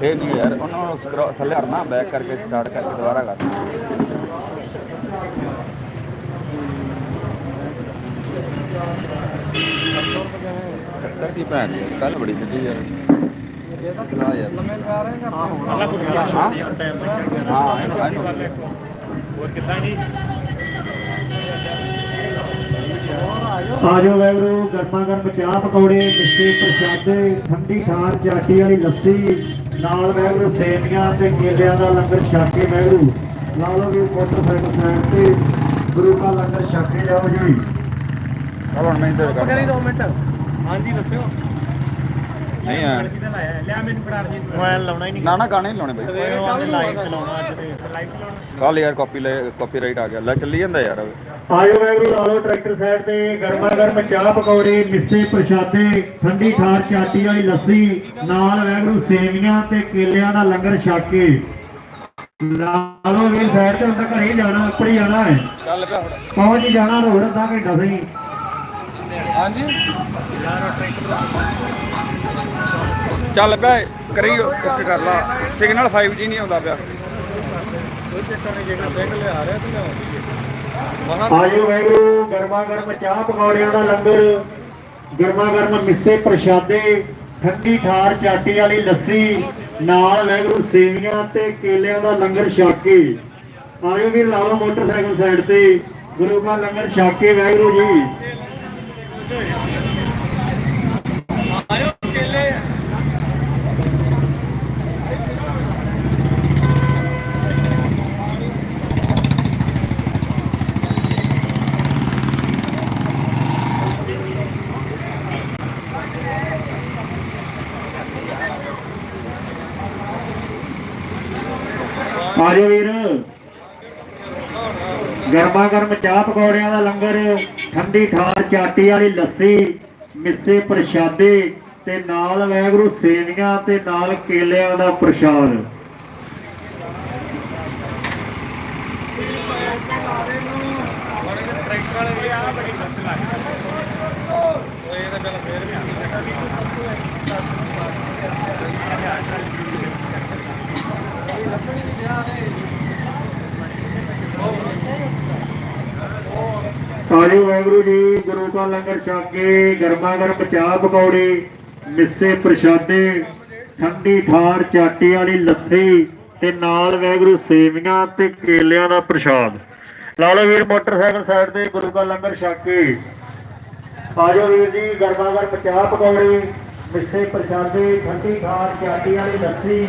ਇਹ ਨਹੀਂ ਯਾਰ ਉਹਨਾਂ ਨੂੰ ਸਕਰੋ ਥੱਲੇ ਹਰਨਾ ਬੈਕ ਕਰਕੇ ਸਟਾਰਟ ਕਰਕੇ ਦੁਬਾਰਾ ਕਰ। ਚੱਕਰ ਕੀ ਭੈਣ ਜੀ ਕੱਲ ਬੜੀ ਸਿੱਧੀ ਯਾਰ। ਲਾ ਯਾਰ। ਲੰਮੇ ਲਗਾ ਰਹੇ ਹਾਂ ਹਾਂ ਹਾਂ ਇਹਨੂੰ- ਇਹਨੂੰ। ਹੋਰ ਕਿੱਦਾਂ ਜੀ? ਆਜੋ ਵੈਗਰੂ ਗਰਮਾ ਗਰਮ ਚਾਹ ਪਕੌੜੇ ਮਿੱਠੇ ਪ੍ਰਸ਼ਾਦੇ ਠੰਡੀ ਠਾਰ ਚਾਟੀ ਵਾਲੀ ਲੱਸੀ ਨਾਲ ਵੈਗਰੂ ਸੇਵੀਆਂ ਤੇ ਕੇਲਿਆਂ ਦਾ ਲੰਗਰ ਛਕ ਵੈਗਰੂ ਲਾ ਲਓ ਵੀ ਮੋਟਰਸਾਈਕਲ ਸਾਈਡ ਤੇ ਗੁਰੂ ਦਾ ਲੰਗਰ ਛਕ ਜਾਓ ਜੀ। ਹੁਣ ਮੈਂ ਕਰੀ ਕਰ 2 ਮਿੰਟ। ਹਾਂਜੀ ਦੱਸਿਓ। ਨਹੀਂ ਆ। ਮੋਬਾਈਲ ਲਾਉਣਾ ਹੀ ਨਹੀਂ। ਨਾ ਨਾ ਗਾਣੇ ਨਹੀਂ ਲਾਉਣੇ ਬਈ। ਸਵੇਰੇ ਲਾਈਵ ਚਲਾਉਣਾ ਅੱਜ ਤੇ। ਲਾਈਵ ਚਲਾਉਣਾ ਕੱਲ ਯਾਰ ਕਾਪੀ ਕਾਪੀਰਾਈਟ ਆ ਗਿਆ। ਲੈ ਚੱਲੀ ਜਾਂਦਾ ਯਾਰ। ਆਜੋ ਵੈਗਰੂ ਲਾ ਲਓ ਟਰੈਕਟਰ ਸਾਈਡ ਤੇ। ਗਰਮਾ ਗਰਮ ਚਾਹ ਪਕੌੜੇ ਮਿੱਠੇ ਪ੍ਰਸ਼ਾਦੇ ਠੰਡੀ ਠਾਰ ਚਾਟੀ ਵਾਲੀ ਲੱਸੀ ਨਾਲ ਵੈਗਰੂ ਸੇਵੀਆਂ ਤੇ ਕੇਲਿਆਂ ਦਾ ਲੰਗਰ ਛਕ। ਕੇ ਲਾ ਲਓ ਵੀ ਸਾਈਡ ਤੇ ਹੁਣ ਤਾਂ ਘਰੇ ਜਾਣਾ ਉੱਪਰ ਹੀ ਜਾਣਾ ਹੈ। ਚੱਲ ਪਿਆ ਹੁਣ। ਪਹੁੰਚ ਹੀ ਜਾਣਾ ਰੋਡ ਅੱਧਾ ਘੰਟਾ ਸਹੀ। ਹਾਂਜੀ। ਚੱਲ ਪਿਆ ਕਰੀ ਇੱਕ ਕਰ ਲਾ। ਸਿਗਨਲ 5G ਨਹੀਂ ਆਉਂਦਾ ਪਿਆ। ਕੋਈ ਚੱਕਰ ਨਹੀਂ ਜਿਹੜਾ ਸਿੰਘ ਲਿਆ ਰਿਹਾ ਤੇ ਲਿਆਉਂਦੀ ਆਜੋ ਵੈਗਰੂ ਗਰਮਾ ਗਰਮ ਚਾਹ ਪਕੌੜਿਆਂ ਦਾ ਲੰਗਰ ਗਰਮਾ ਗਰਮ ਮਿੱਸੇ ਪ੍ਰਸ਼ਾਦੇ ਠੰਡੀ ਠਾਰ ਚਾਟੀ ਵਾਲੀ ਲੱਸੀ ਨਾਲ ਵੈਗਰੂ ਸੇਵੀਆਂ ਤੇ ਕੇਲਿਆਂ ਦਾ ਲੰਗਰ ਛਕ। ਕੇ ਆਜੋ ਵੀ ਲਾ ਲਓ ਮੋਟਰਸਾਈਕਲ ਸਾਈਡ ਤੇ। ਗੁਰੂ ਦਾ ਲੰਗਰ ਛਕ ਕੇ ਵੈਗਰੂ ਜੀ। ਆਜੋ ਵੀਰ ਗਰਮਾ ਗਰਮ ਚਾਹ ਪਕੌੜਿਆਂ ਦਾ ਲੰਗਰ, ਠੰਡੀ ਠਾਰ ਚਾਟੀ ਵਾਲੀ ਲੱਸੀ, ਮਿੱਸੇ ਪ੍ਰਸ਼ਾਦੇ ਤੇ ਨਾਲ ਵੈਗਰੂ ਸੇਵੀਆਂ ਤੇ ਨਾਲ ਕੇਲਿਆਂ ਦਾ ਪ੍ਰਸ਼ਾਦ ਟਰੈਕਟਰ ਵਾਲੇ ਵੀ ਆ ਬੜੀ ਮਸਤ ਲੱਗਦੀ ਇਹ ਤਾਂ ਚੱਲ ਫੇਰ ਵੀ ਆਜੋ ਵੈਗਰੂ ਜੀ, ਗੁਰੂ ਕਾ ਲੰਗਰ ਛਕ ਕੇ ਗਰਮਾ ਗਰਮ ਚਾਹ ਪਕੌੜੇ, ਮਿੱਸੇ ਪ੍ਰਸ਼ਾਦੇ, ਠੰਡੀ ਠਾਰ ਚਾਟੀ ਵਾਲੀ ਲੱਸੀ ਤੇ ਨਾਲ ਵੈਗਰੂ ਸੇਵੀਆਂ ਤੇ ਕੇਲਿਆਂ ਦਾ ਪ੍ਰਸ਼ਾਦ। ਲਾ ਵੀਰ, ਮੋਟਰਸਾਈਕਲ ਸਾਈਡ ਤੇ ਗੁਰੂ ਦਾ ਲੰਗਰ ਛਕ ਕੇ ਆਜੋ ਵੀਰ ਜੀ, ਗਰਮਾ ਗਰਮ ਚਾਹ ਪਕੌੜੇ, ਮਿੱਸੇ ਪ੍ਰਸ਼ਾਦੇ, ਠੰਡੀ ਠਾਰ ਚਾਟੀ ਵਾਲੀ ਲੱਸੀ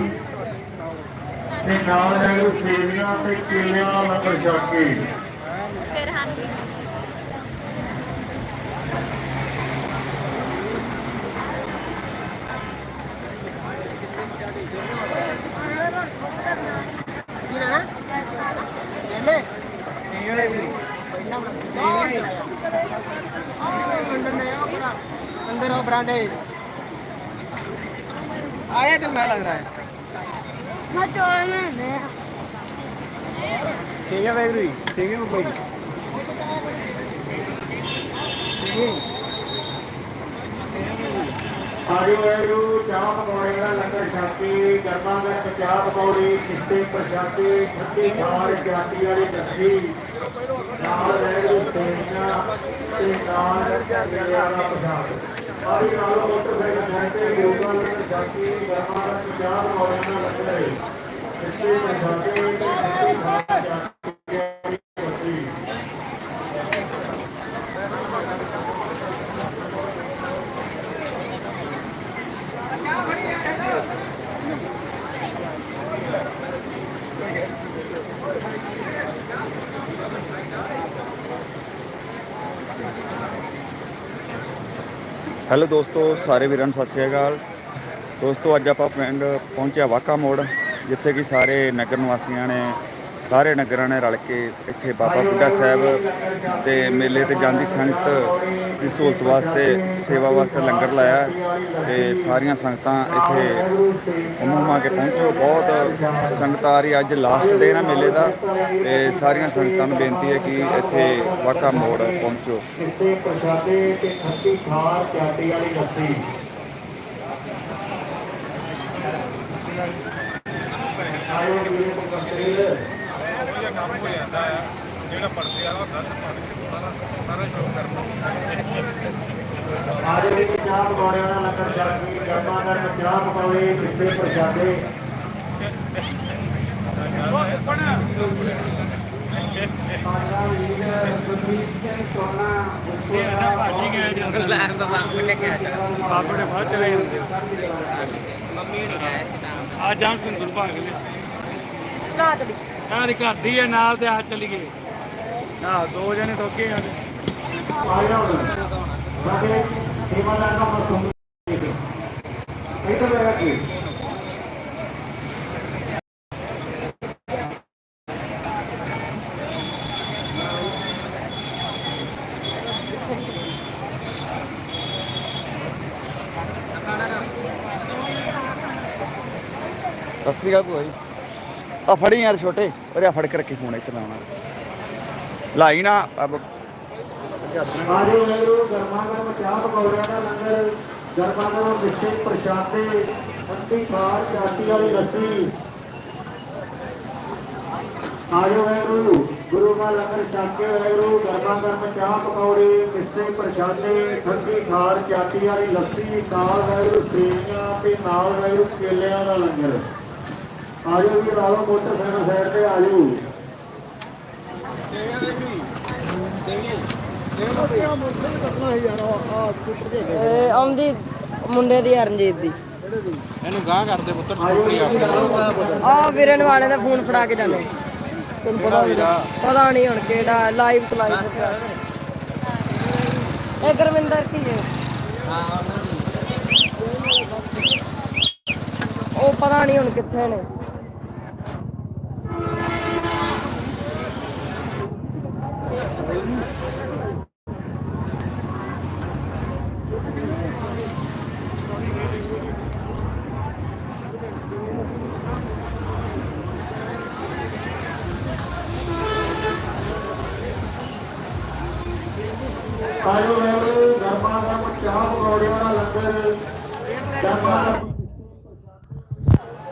ਤੇ ਨਾਲ ਵਾਹਿਗੁਰੂ ਸੇਵੀਆਂ ਤੇ ਕੇਲਿਆਂ ਦਾ ਲੰਗਰ ਛਕ ਕੇ अंदर हो ब्रांडे आया तो मैं लग रहा है सेगा वैगरू सेगे मुंबई ਆਜੋ ਵੈਰੂ ਚਾਹ ਪਕੌੜੇ ਦਾ ਲੰਗਰ ਛਾਤੀ ਗਰਮਾ ਗਰਮ ਚਾਹ ਪਕੌੜੇ ਕਿੱਤੇ ਪ੍ਰਸ਼ਾਦੇ ਠੰਡੀ ਖਾਰ ਜਾਤੀ ਵਾਲੀ ਲੱਸੀ ਨਾਲ ਵੈਰੂ ਸੇਵੀਆਂ ਤੇ ਨਾਲ ਕੇਲਿਆਂ ਦਾ ਪ੍ਰਸ਼ਾਦ ਆਜੋ ਨਾਲ ਮੋਟਰਸਾਈਕਲ ਸਾਈਡ ਤੇ ਯੋਗਾ ਲੰਗਰ ਛਾਤੀ ਗਰਮਾ ਗਰਮ ਚਾਹ ਪਕੌੜੇ ਦਾ ਲੰਗਰ ਕਿੱਤੇ ਪ੍ਰਸ਼ਾਦੇ ਤੇ ਠੰਡੀ ਹੈਲੋ ਦੋਸਤੋ, ਸਾਰੇ ਵੀਰਾਂ ਨੂੰ ਸਤਿ ਸ਼੍ਰੀ ਅਕਾਲ। ਦੋਸਤੋ, ਅੱਜ ਆਪਾਂ ਪਿੰਡ ਪਹੁੰਚਿਆ ਵਾਕਾ ਮੋੜ, ਜਿੱਥੇ ਕਿ ਸਾਰੇ ਨਗਰ ਨਿਵਾਸੀਆਂ ਨੇ ਸਾਰੇ ਨਗਰਾਂ ਨੇ ਰਲ ਕੇ ਇੱਥੇ ਬਾਬਾ ਬੁੱਢਾ ਸਾਹਿਬ ਤੇ ਮੇਲੇ ਤੇ ਜਾਂਦੀ ਸੰਗਤ ਦੀ ਸਹੂਲਤ ਵਾਸਤੇ, ਸੇਵਾ ਵਾਸਤੇ ਲੰਗਰ ਲਾਇਆ ਤੇ ਸਾਰੀਆਂ ਸੰਗਤਾਂ ਇੱਥੇ ਉਮੂਮਾ ਕੇ ਪਹੁੰਚੋ। ਬਹੁਤ ਸੰਗਤ ਆ ਰਹੀ ਅੱਜ ਲਾਸਟ ਦਿਨ ਆ ਮੇਲੇ ਦਾ ਤੇ ਸਾਰੀਆਂ ਸੰਗਤਾਂ ਨੂੰ ਬੇਨਤੀ ਹੈ ਕਿ ਇੱਥੇ ਵਾਕਾ ਮੋੜ ਪਹੁੰਚੋ। ਮਿੱਸੇ ਪ੍ਰਸ਼ਾਦੇ ਤੇ ਖੱਟੀ ਖਾਰ ਚਾਟੀ ਵਾਲੀ ਲੱਸੀ ਆਇਓ ਵੀਰੇ ਮੁਕੱਤਰੀ ਕੰਮ ਹੋ ਜਾਂਦਾ ਆ। ਜਿਹੜਾ ਪੜਦੇ ਵਾਲਾ ਹੁੰਦਾ ਤੇ ਪੜ ਕੇ ਸਾਰਾ ਸਾਰਾ ਸ਼ੋਅ ਕਰਨਾ ਆਜੋ ਵੀ ਚਾਹ ਪਕੌੜਿਆਂ ਦਾ ਲੰਗਰ ਚੱਲ ਗਈ ਗਰਮਾ ਗਰਮ ਚਾਹ ਪਕੌੜੇ ਮਿੱਸੇ ਪ੍ਰਸ਼ਾਦੇ ਬਾਬੇ ਨੇ। ਬਾਅਦ ਚਲੇ ਜਾਂਦੇ। ਆ ਜਾਂ ਕੁੰਦਲ ਭਾਗ ਲੈ ਰਾਤ ਦੀ। ਆਹ ਦੀ ਘਰ ਦੀ ਹੈ, ਨਾਲ ਤੇ ਆ ਚਲੀ ਗਏ ਆਹ ਦੋ ਜਣੇ ਥੋਕੇ ਆ ਸਤਿ ਸ੍ਰੀ ਅਕਾਲ ਭੂਆ ਜੀ। ਆ ਫੜੀ ਯਾਰ ਛੋਟੇ, ਉਰੇ ਆ ਫੜ ਕੇ ਰੱਖੀ ਫੋਨ ਇੱਥੇ ਲਾਉਣਾ ਲਾਈ ਨਾ, ਅਬ- ਆਜੋ ਗਰਮਾ ਗਰਮ ਚਾਹ ਪਕੌੜਿਆਂ ਦਾ ਲੰਗਰ, ਗਰਮਾ ਗਰਮ ਮਿੱਠੇ ਪ੍ਰਸ਼ਾਦੇ ਠੰਡੀ ਖਾਰ, ਚਾਟੀ ਵਾਲੀ ਲੱਸੀ। ਆਜੋ ਵੈਰੋ ਗੁਰੂ ਦਾ ਲੰਗਰ ਛਕ ਕੇ ਗਰਮਾ ਗਰਮ ਚਾਹ ਪਕੌੜੇ ਮਿੱਠੇ ਪ੍ਰਸ਼ਾਦੇ ਠੰਡੀ ਖਾਰ, ਚਾਟੀ ਵਾਲੀ ਲੱਸੀ, ਨਾਲ ਵੈਰੋ ਸੇਵੀਆਂ ਤੇ ਨਾਲ ਵੈਰੋ ਕੇਲਿਆਂ ਦਾ ਲੰਗਰ। ਆਜੋ ਵੀ ਰਾਲੋ ਮੋਟਰਸਾਈਕਲ ਸਾਈਡ ਤੇ ਆਜੋ ਇਹ ਆਉਂਦੀ ਮੁੰਡੇ ਦੀ ਅਰਨਜੀਤ ਦੀ। ਇਹਨੂੰ ਗਾਂ ਕਰਦੇ ਪੁੱਤਰ ਆਜੋ ਆ ਵੀਰਨ ਵਾਲੇ ਦਾ ਫੋਨ ਫੜਾ ਕੇ ਜਾਂਦੇ। ਤੈਨੂੰ ਪਤਾ ਵੀਰਾ। ਪਤਾ ਨਹੀਂ ਹੁਣ ਕਿਹੜਾ ਲਾਈਵ ਤੋਂ ਲਾਈਵ ਇਹ ਗੁਰਵਿੰਦਰ ਕੀ ਜੇ ਉਹ ਪਤਾ ਨਹੀਂ ਹੁਣ ਕਿੱਥੇ ਨੇ। ਆਜੋ ਵੈਰੋ ਗਰਮਾ ਗਰਮ, ਚਾਹ ਪਕੌੜਿਆਂ ਦਾ ਲੰਗਰ। ਗਰਮਾ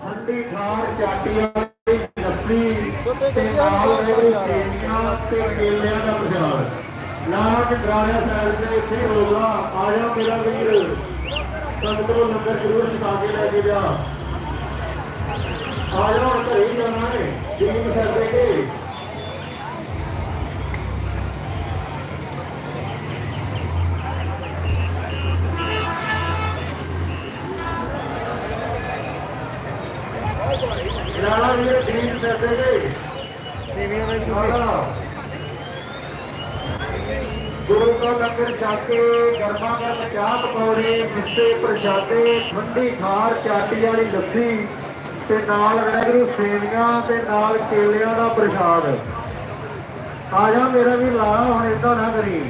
ਠੰਡੀ ਖਾਰ ਚਾਟੀ ਵਾਲੀ ਲੱਸੀ ਤੇ ਨਾਲ ਵੈਰੋ ਸੇਵੀਆਂ ਤੇ ਕੇਲਿਆਂ ਦਾ ਪ੍ਰਸ਼ਾਦ। ਲਾਟ ਗਰਾਇਆ ਸਾਈਡ ਤੇ ਇੱਥੇ ਹੋਗਾ ਆਜਾ ਮੇਰਾ ਵੀਰ। ਸੰਗਤੋ ਲੰਗਰ ਜ਼ਰੂਰ ਛਕਾ ਕੇ ਲੈ ਕੇ ਜਾ। ਆਜਾ ਘਰੇ ਜਾਣਾ ਹੈ। ਜਿੰਨੀ ਸਕਦੇ ਕਿ। ਪ੍ਰਸ਼ਾਦੇ ਠੰਡੀ ਖਾਰ ਚਾਟੀ ਵਾਲੀ ਲੱਸੀ ਤੇ ਨਾਲ ਵੈਗਰੂ ਸੇਵੀਆਂ ਤੇ ਨਾਲ ਕੇਲਿਆਂ ਦਾ ਪ੍ਰਸ਼ਾਦ। ਆ ਜਾ ਮੇਰਾ ਵੀ ਲਾਲਾ ਹੁਣ ਇਦਾਂ ਨਾ ਕਰੀ।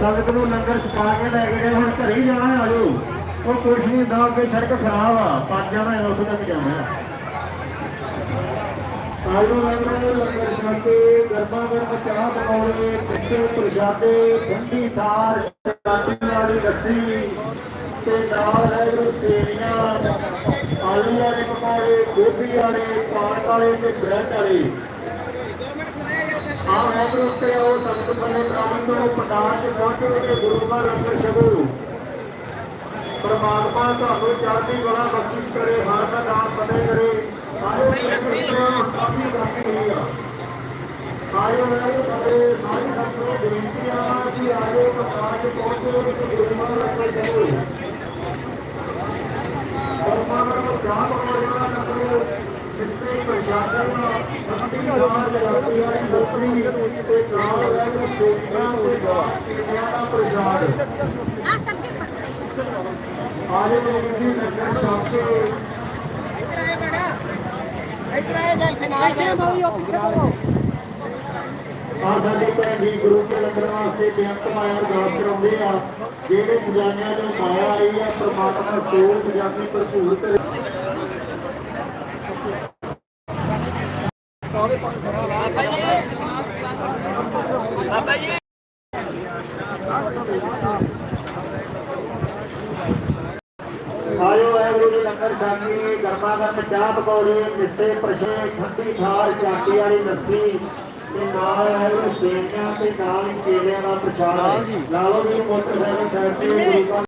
ਸੰਗਤ ਨੂੰ ਲੰਗਰ ਛਕਾ ਕੇ ਲੈ ਕੇ ਗਏ ਹੁਣ ਘਰੇ ਹੀ ਜਾਣਾ ਆਜੋ ਉਹ ਕੁਛ ਨਹੀਂ ਦਾ ਅੱਗੇ ਸੜਕ ਖਰਾਬ ਆ ਪੱਜ ਜਾਣਾ ਹੈ ਉੱਥੇ ਤੱਕ ਜਾਣਾ ਆਲੂ ਲੰਗਰ ਲੰਗਰ ਛਕ ਗਰਮਾ ਗਰਮ ਚਾਹ ਪਕੌੜੇ ਮਿੱਠੇ ਪ੍ਰਸ਼ਾਦੇ ਠੰਡੀ ਥਾਰ ਚਾਟੀ ਵਾਲੀ ਲੱਸੀ, ਤੇ ਨਾਲ ਹੈ ਜੋ ਸੇਵੀਆਂ, ਆਲੂ ਵਾਲੇ ਪਕੌੜੇ, ਗੋਭੀ ਵਾਲੇ, ਪਾਲਕ ਵਾਲੇ ਤੇ ਬ੍ਰੈਡ ਵਾਲੇ। ਆਹ ਵੈਗਰੂ ਤੇ ਉਹ ਸੰਗਤ ਬੰਦੇ ਪ੍ਰਾਣੀ ਤੋਂ ਪਟਾਰ ਚ ਪਹੁੰਚੇ ਗੁਰੂ ਦਾ ਲੰਗਰ ਛਕੋ। ਪਰਮਾਤਮਾ ਤੁਹਾਨੂੰ ਚੜ੍ਹਦੀ ਕਲਾ ਬਖਸ਼ਿਸ਼ ਕਰੇ ਹਰ ਦਾ ਨਾਮ ਫਤਿਹ ਕਰੇ ਆਇਓ ਕਾਫੀ ਬਾਕੀ ਹੋਈ ਆ ਆਇਓ ਮੇਰੇ ਫਤਿਹ ਸਾਰੀ ਸੰਗਤ ਨੂੰ ਬੇਨਤੀਆਂ ਕਿ ਆਇਓ ਪਟਾਰ ਚ ਪਹੁੰਚੋ ਤੇ ਗੁਰੂ ਦਾ ਲੰਗਰ ਛਕੋ ਪਰਮਾਤਮਾ ਨੂੰ ਜਾਣ ਵਾਲੇ ਦਾ ਲੰਗਰ ਜਿੱਤੇ ਪ੍ਰਸ਼ਾਸਨ ਸਭੀ ਨਾਲ ਜਗਾਤੀ ਹੈ ਲੋਕਰੀ ਤੇ ਨਾਲ ਰਹਿ ਕੇ ਸੇਵਕਾਂ ਤੇ ਕਿਰਿਆ ਦਾ ਪ੍ਰਚਾਰ ਆ ਸਭ ਕੇ ਪੱਤੇ ਜੀ ਆ ਸਾਡੇ ਭੈਣ ਜੀ ਗੁਰੂ ਕੇ ਲੰਗਰ ਵਾਸਤੇ ਬੇਅੰਤ ਮਾਇਆ ਅਰਦਾਸ ਕਰਾਉਂਦੇ ਆ। ਜਿਹੜੇ ਖਜ਼ਾਨਿਆਂ ਨੂੰ ਮਾਇਆ ਆਈ ਆ ਪ੍ਰਮਾਤਮਾ ਸੋਲ ਖਜ਼ਾਨੇ ਭਰਪੂਰ ਕਰੇ। ਆਇਓ ਛਾਕੀ ਗਰਮਾ ਗਰਮ ਚਾਹ ਪਕੌੜੇ ਮਿੱਸੇ ਪ੍ਰਸ਼ੇ ਠੰਡੀ ਥਾਲ ਚਾਟੀ ਵਾਲੀ ਲੱਸੀ ਤੇ ਨਾਲ ਵਾਹਿਗੁਰੂ ਸੇਵੀਆਂ ਤੇ ਨਾਲ ਹੀ ਕੇਲਿਆਂ ਦਾ ਪ੍ਰਸ਼ਾਦ। ਲਾ ਲਓ ਵੀ ਮੋਟਰਸਾਈਕਲ ਸਾਈਡ ਤੇ